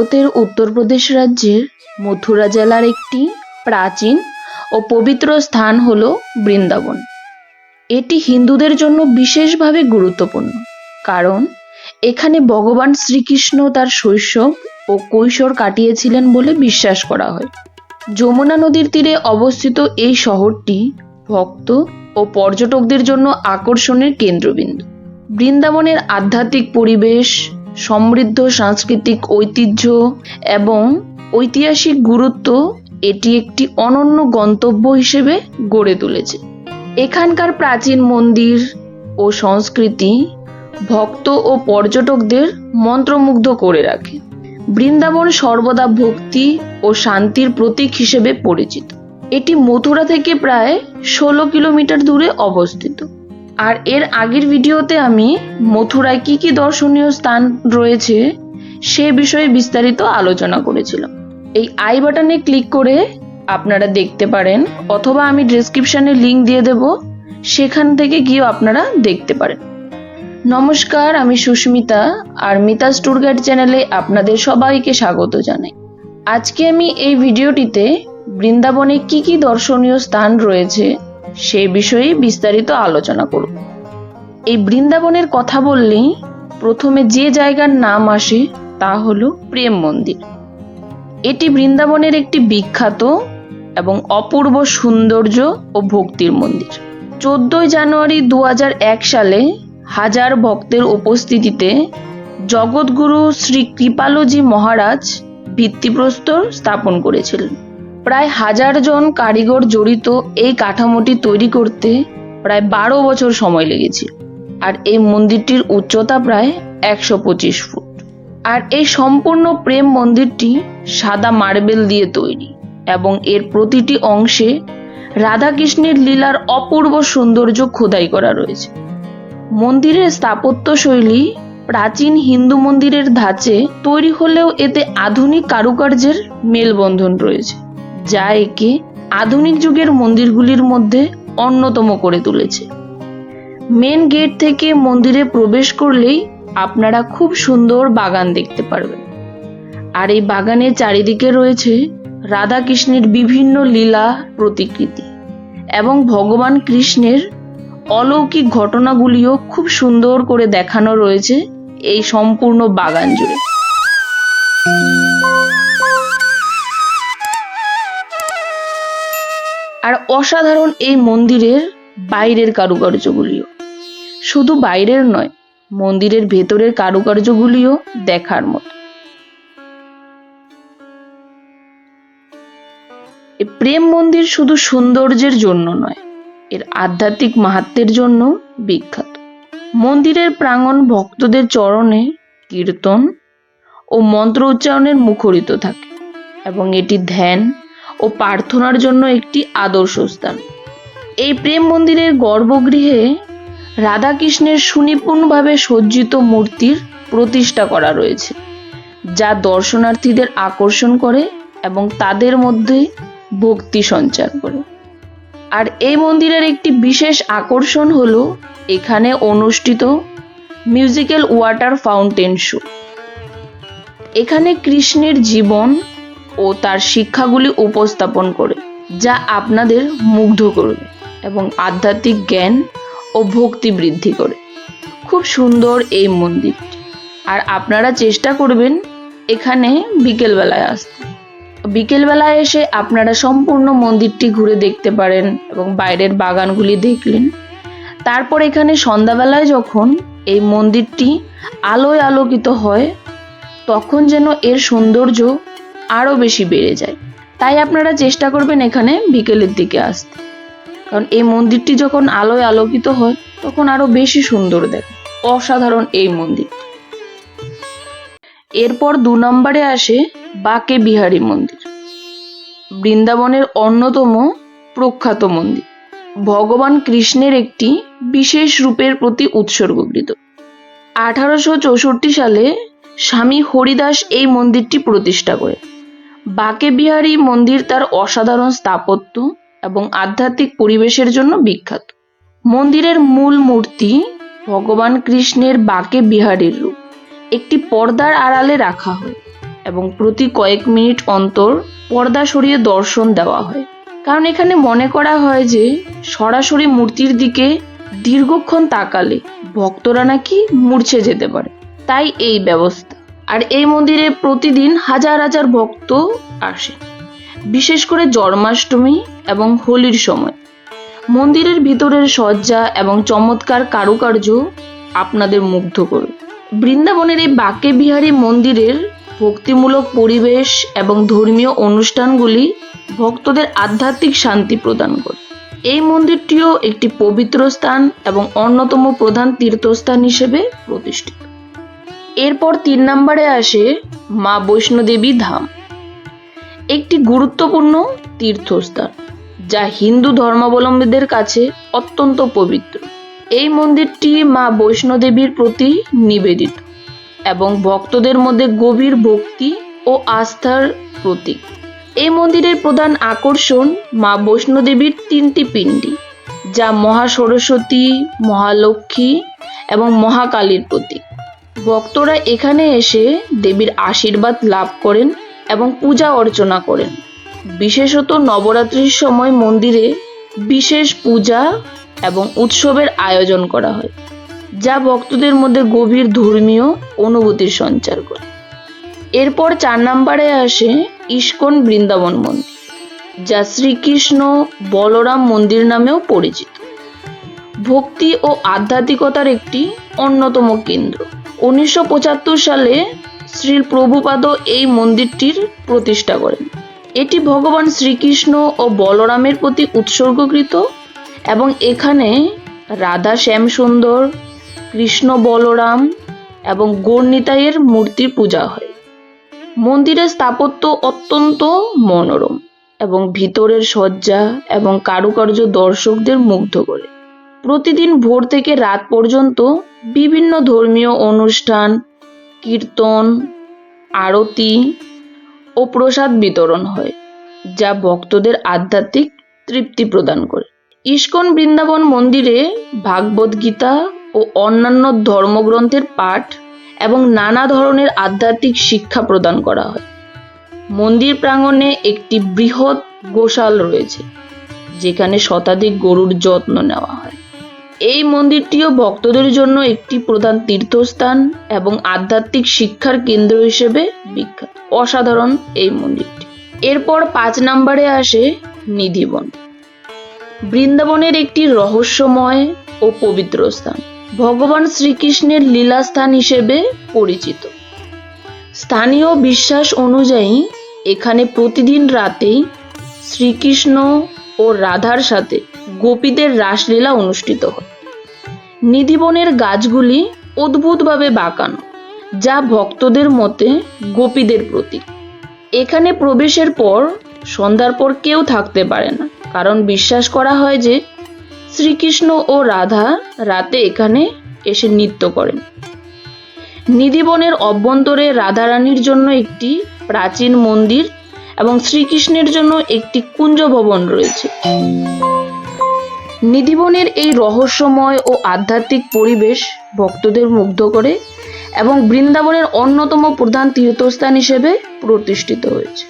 ভারতের উত্তরপ্রদেশ রাজ্যের মথুরা জেলার একটি প্রাচীন ও পবিত্র স্থান হল বৃন্দাবন। এটি হিন্দুদের জন্য বিশেষভাবে গুরুত্বপূর্ণ, কারণ এখানে ভগবান শ্রীকৃষ্ণ তার শৈশব ও কৈশোর কাটিয়েছিলেন বলে বিশ্বাস করা হয়। যমুনা নদীর তীরে অবস্থিত এই শহরটি ভক্ত ও পর্যটকদের জন্য আকর্ষণের কেন্দ্রবিন্দু। বৃন্দাবনের আধ্যাত্মিক পরিবেশ সমৃদ্ধ সাংস্কৃতিক ঐতিহ্য এবং ঐতিহাসিক গুরুত্ব এটি একটি অনন্য গন্তব্য হিসেবে গড়ে তুলেছে। এখানকার প্রাচীন মন্দির ও সংস্কৃতি ভক্ত ও পর্যটকদের মন্ত্রমুগ্ধ করে রাখে। বৃন্দাবন সর্বদা ভক্তি ও শান্তির প্রতীক হিসেবে পরিচিত। এটি মথুরা থেকে প্রায় ষোলো কিলোমিটার দূরে অবস্থিত। আর এর আগের ভিডিওতে আমি মথুরায় কি কি দর্শনীয় স্থান রয়েছে সে বিষয়ে বিস্তারিত আলোচনা করেছিলাম। এই আই বাটনে ক্লিক করে আপনারা দেখতে পারেন অথবা আমি ডেসক্রিপশনে লিংক দিয়ে দেব, সেখান থেকে গিয়েও আপনারা দেখতে পারেন। নমস্কার, আমি সুস্মিতা আর মিতাস ট্যুর গাইড চ্যানেলে আপনাদের সবাইকে স্বাগত জানাই। আজকে আমি এই ভিডিওটিতে বৃন্দাবনে কি কি দর্শনীয় স্থান রয়েছে সে বিষয়ে বিস্তারিত আলোচনা করব এই বৃন্দাবনের কথা বললেই প্রথমে যে জায়গার নাম আসে তা হলো প্রেম মন্দির। এটি বৃন্দাবনের একটি বিখ্যাত এবং অপূর্ব সৌন্দর্য ও ভক্তির মন্দির। চোদ্দই জানুয়ারি দু হাজার এক সালে হাজার ভক্তের উপস্থিতিতে জগৎগুরু শ্রী কৃপালজি মহারাজ ভিত্তিপ্রস্তর স্থাপন করেছিলেন। প্রায় হাজার জন কারিগর জড়িত এই কাঠামোটি তৈরি করতে প্রায় বারো বছর সময় লেগেছিল আর এই মন্দিরটির উচ্চতা প্রায় একশো পঁচিশ ফুট। আর এই সম্পূর্ণ প্রেম মন্দিরটি সাদা মার্বেল দিয়ে তৈরি এবং এর প্রতিটি অংশে রাধাকৃষ্ণের লীলার অপূর্ব সৌন্দর্য খোদাই করা রয়েছে। মন্দিরের স্থাপত্য শৈলী প্রাচীন হিন্দু মন্দিরের ধাঁচে তৈরি হলেও এতে আধুনিক কারুকার্যের মেলবন্ধন রয়েছে। যা একে আধুনিক যুগের মন্দিরগুলির মধ্যে অন্যতম করে তুলেছে। মেন গেট থেকে মন্দিরে প্রবেশ করলেই আপনারা খুব সুন্দর বাগান দেখতে পারবেন। আর এই বাগানের চারিদিকে রয়েছে রাধাকৃষ্ণের বিভিন্ন লীলা, প্রতিকৃতি এবং ভগবান কৃষ্ণের অলৌকিক ঘটনাগুলিও খুব সুন্দর করে দেখানো রয়েছে এই সম্পূর্ণ বাগান জুড়ে। আর অসাধারণ এই মন্দিরের বাইরের কারুকার্যগুলিও। শুধু বাইরের নয়, মন্দিরের ভেতরের কারুকার্যগুলিও দেখার মতো। প্রেম মন্দির শুধু সৌন্দর্যের জন্য নয়, এর আধ্যাত্মিক মাহাত্মের জন্য বিখ্যাত। মন্দিরের প্রাঙ্গণ ভক্তদের চরণে কীর্তন ও মন্ত্র উচ্চারণের মুখরিত থাকে এবং এটি ধ্যান ও প্রার্থনার জন্য একটি আদর্শ স্থান। এই প্রেম মন্দিরের গর্ভগৃহে রাধাকৃষ্ণের সুনিপুণভাবে সজ্জিত মূর্তির প্রতিষ্ঠা করা রয়েছে, যা দর্শনার্থীদের আকর্ষণ করে এবং তাদের মধ্যে ভক্তি সঞ্চার করে। আর এই মন্দিরের একটি বিশেষ আকর্ষণ হল এখানে অনুষ্ঠিত মিউজিক্যাল ওয়াটার ফাউন্টেন শো। এখানে কৃষ্ণের জীবন ও তার শিক্ষাগুলি উপস্থাপন করে, যা আপনাদের মুগ্ধ করবে এবং আধ্যাত্মিক জ্ঞান ও ভক্তি বৃদ্ধি করে। খুব সুন্দর এই মন্দিরটি। আর আপনারা চেষ্টা করবেন এখানে বিকেলবেলায় আসতে। বিকেলবেলায় এসে আপনারা সম্পূর্ণ মন্দিরটি ঘুরে দেখতে পারেন এবং বাইরের বাগানগুলি দেখলেন। তারপর এখানে সন্ধ্যাবেলায় যখন এই মন্দিরটি আলোয় আলোকিত হয়, তখন যেন এর সৌন্দর্য আরও বেশি বেড়ে যায়। তাই আপনারা চেষ্টা করবেন এখানে বিকেলের দিকে আসতে। কারণ এই মন্দিরটি যখন আলোয় আলোকিত হয়, তখন আরও বেশি সুন্দর দেখে অসাধারণ এই মন্দির। এরপর দু নম্বরে আসে বাকে বিহারী মন্দির। বৃন্দাবনের অন্যতম প্রখ্যাত মন্দির। ভগবান কৃষ্ণের একটি বিশেষ রূপের প্রতি উৎসর্গকৃত। আঠারোশো চৌষট্টি সালে স্বামী হরিদাস এই মন্দিরটি প্রতিষ্ঠা করে বাকে বিহারী মন্দির তার অসাধারণ স্থাপত্য এবং আধ্যাত্মিক পরিবেশের জন্য বিখ্যাত। মন্দিরের মূল মূর্তি ভগবান কৃষ্ণের বাকে বিহারীর রূপ। একটি পর্দার আড়ালে রাখা হয় এবং প্রতি কয়েক মিনিট অন্তর পর্দা সরিয়ে দর্শন দেওয়া হয়। কারণ এখানে মনে করা হয় যে সরাসরি মূর্তির দিকে দীর্ঘক্ষণ তাকালে ভক্তরা নাকি মূর্ছে যেতে পারে। তাই এই ব্যবস্থা। আর এই মন্দিরে প্রতিদিন হাজার হাজার ভক্ত আসে। বিশেষ করে জন্মাষ্টমী এবং হোলির সময়। মন্দিরের ভিতরের সজ্জা এবং চমৎকার কারুকার্য আপনাদের মুগ্ধ করবে। বৃন্দাবনের এই বাকে বিহারী মন্দিরের ভক্তিমূলক পরিবেশ এবং ধর্মীয় অনুষ্ঠানগুলি ভক্তদের আধ্যাত্মিক শান্তি প্রদান করে। এই মন্দিরটিও একটি পবিত্র স্থান এবং অন্যতম প্রধান তীর্থস্থান হিসেবে প্রতিষ্ঠিত। এরপর তিন নম্বরে আসে মা বৈষ্ণোদেবী ধাম। একটি গুরুত্বপূর্ণ তীর্থস্থান, যা হিন্দু ধর্মাবলম্বীদের কাছে অত্যন্ত পবিত্র। এই মন্দিরটি মা বৈষ্ণোদেবীর প্রতি নিবেদিত এবং ভক্তদের মধ্যে গভীর ভক্তি ও আস্থার প্রতীক। এই মন্দিরের প্রধান আকর্ষণ মা বৈষ্ণোদেবীর তিনটি পিণ্ডি, যা মহা সরস্বতী, মহালক্ষ্মী এবং মহাকালীর প্রতীক। ভক্তরা এখানে এসে দেবীর আশীর্বাদ লাভ করেন এবং পূজা অর্চনা করেন। বিশেষত নবরাত্রির সময় মন্দিরে বিশেষ পূজা এবং উৎসবের আয়োজন করা হয়, যা ভক্তদের মধ্যে গভীর ধর্মীয় অনুভূতির সঞ্চার করে। এরপর চার নম্বরে আসে ইস্কন বৃন্দাবন মন্দির, যা শ্রীকৃষ্ণ বলরাম মন্দির নামেও পরিচিত। ভক্তি ও আধ্যাত্মিকতার একটি অন্যতম কেন্দ্র। উনিশশো পঁচাত্তর সালে শ্রী প্রভুপাদ এই মন্দিরটির প্রতিষ্ঠা করেন। এটি ভগবান শ্রীকৃষ্ণ ও বলরামের প্রতি উৎসর্গকৃত এবং এখানে রাধা শ্যামসুন্দর, কৃষ্ণ বলরাম এবং গৌরনিতাইয়ের মূর্তি পূজা হয়। মন্দিরের স্থাপত্য অত্যন্ত মনোরম এবং ভিতরের সজ্জা এবং কারুকার্য দর্শকদের মুগ্ধ করে। প্রতিদিন ভোর থেকে রাত পর্যন্ত বিভিন্ন ধর্মীয় অনুষ্ঠান, কীর্তন, আরতি ও প্রসাদ বিতরণ হয়, যা ভক্তদের আধ্যাত্মিক তৃপ্তি প্রদান করে। ইস্কন বৃন্দাবন মন্দিরে ভাগবত গীতা ও অন্যান্য ধর্মগ্রন্থের পাঠ এবং নানা ধরনের আধ্যাত্মিক শিক্ষা প্রদান করা হয়। মন্দির প্রাঙ্গণে একটি বৃহৎ গোশাল রয়েছে, যেখানে শতাধিক গরুর যত্ন নেওয়া হয়। এই মন্দিরটিও ভক্তদের জন্য একটি প্রধান তীর্থস্থান এবং আধ্যাত্মিক শিক্ষার কেন্দ্র হিসেবে বিখ্যাত। অসাধারণ এই মন্দিরটি। এরপর পাঁচ নম্বরে আসে নিধিবন। বৃন্দাবনের একটি রহস্যময় ও পবিত্র স্থান। ভগবান শ্রীকৃষ্ণের লীলাস্থান হিসেবে পরিচিত। স্থানীয় বিশ্বাস অনুযায়ী এখানে প্রতিদিন রাতেই শ্রীকৃষ্ণ ও রাধার সাথে গোপীদের রাসলীলা অনুষ্ঠিত হয়। নিধিবনের গাছগুলি অদ্ভুতভাবে বাঁকানো, যা ভক্তদের মতে গোপীদের প্রতীক। এখানে প্রবেশের পর, সন্ধ্যার পর কেউ থাকতে পারে না, কারণ বিশ্বাস করা হয় যে শ্রীকৃষ্ণ ও রাধা রাতে এখানে এসে নৃত্য করেন। নিধিবনের অভ্যন্তরে রাধারানীর জন্য একটি প্রাচীন মন্দির এবং শ্রীকৃষ্ণের জন্য একটি কুঞ্জ ভবন রয়েছে। নিধিবনের এই রহস্যময় ও আধ্যাত্মিক পরিবেশ ভক্তদের মুগ্ধ করে এবং বৃন্দাবনের অন্যতম প্রধান তীর্থস্থান হিসেবে প্রতিষ্ঠিত হয়েছে।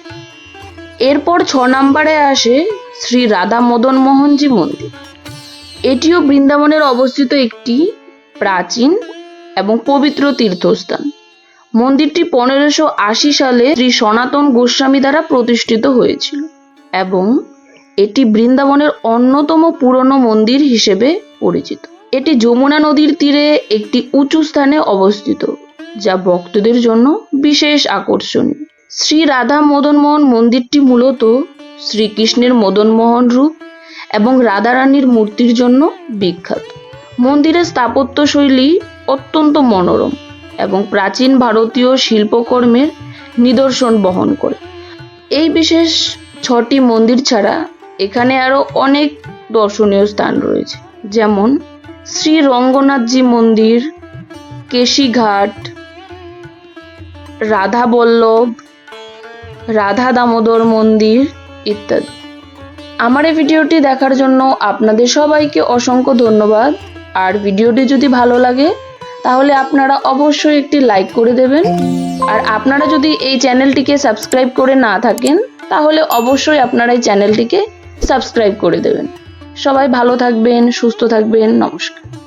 এরপর ছ নম্বরে আসে শ্রী রাধা মদন মোহনজি মন্দির। এটিও বৃন্দাবনের অবস্থিত একটি প্রাচীন এবং পবিত্র তীর্থস্থান। মন্দিরটি পনেরোশো আশি সালে শ্রী সনাতন গোস্বামী দ্বারা প্রতিষ্ঠিত হয়েছিল এবং এটি বৃন্দাবনের অন্যতম পুরনো মন্দির হিসেবে পরিচিত। এটি যমুনা নদীর তীরে একটি উঁচু স্থানে অবস্থিত, যা ভক্তদের জন্য বিশেষ আকর্ষণীয়। শ্রী রাধা মদনমোহন মন্দিরটি মূলত শ্রীকৃষ্ণের মদনমোহন রূপ এবং রাধারানীর মূর্তির জন্য বিখ্যাত। মন্দিরের স্থাপত্যশৈলী অত্যন্ত মনোরম এবং প্রাচীন ভারতীয় শিল্পকর্মের নিদর্শন বহন করে। এই বিশেষ ছটি মন্দির ছাড়া এখানে আরও অনেক দর্শনীয় স্থান রয়েছে। যেমন শ্রী রঙ্গনাথজি মন্দির, কেশিঘাট রাধা বল্লভ রাধা দামোদর মন্দির ইত্যাদি। আমার এই ভিডিওটি দেখার জন্য আপনাদের সবাইকে অসংখ্য ধন্যবাদ। আর ভিডিওটি যদি ভালো লাগে, তাহলে আপনারা অবশ্যই একটি লাইক করে দেবেন। আর আপনারা যদি এই চ্যানেলটিকে সাবস্ক্রাইব করে না থাকেন, তাহলে অবশ্যই আপনারা এই চ্যানেলটিকে সাবস্ক্রাইব করে দেবেন। সবাই ভালো থাকবেন সুস্থ থাকবেন নমস্কার।